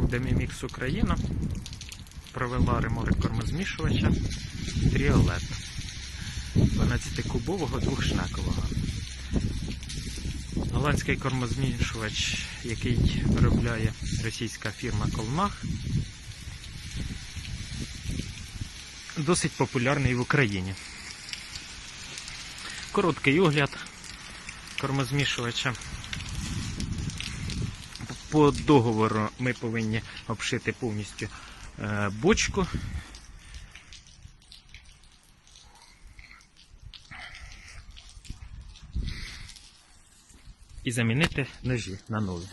Демімікс Україна провела ремонт кормозмішувача Тріолет 12-кубового двохшнекового. Голландський кормозмішувач, який виробляє російська фірма Колмах, досить популярний в Україні. Короткий огляд кормозмішувача. По договору ми повинні обшити повністю е, бочку. І замінити ножі на нові.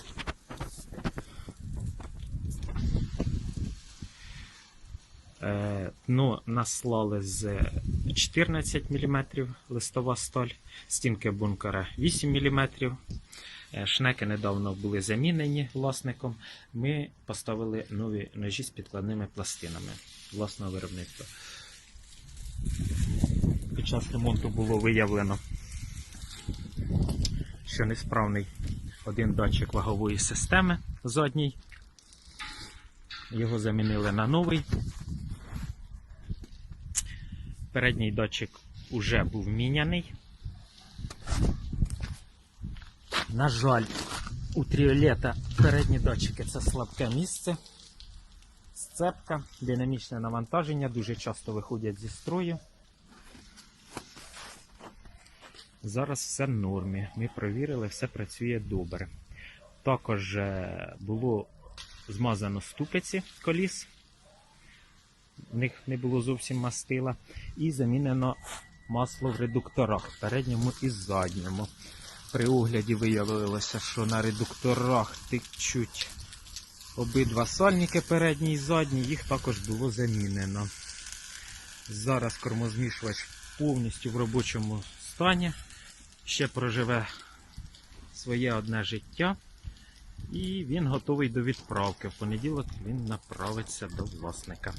Е, Дно наслали з 14 мм листова сталь, стінки бункера 8 мм. Е, Шнеки недавно були замінені власником. Ми поставили нові ножі з підкладними пластинами власного виробництва. Під час ремонту було виявлено, що несправний один датчик вагової системи задній. Його замінили на новий. Передній датчик уже був міняний. На жаль, у тріолета передні датчики це слабке місце. Сцепка, динамічне навантаження дуже часто виходять зі строю. Зараз все в нормі. Ми провірили, все працює добре. Також е, було змазано ступиці коліс. В них не було зовсім мастила. І замінено масло в редукторах, передньому і задньому. При огляді виявилося, що на редукторах течуть обидва сальники передній і задній, їх також було замінено. Зараз кормозмішувач повністю в робочому стані. Ще проживе своє одне життя. І він готовий до відправки. В понеділок він направиться до власника.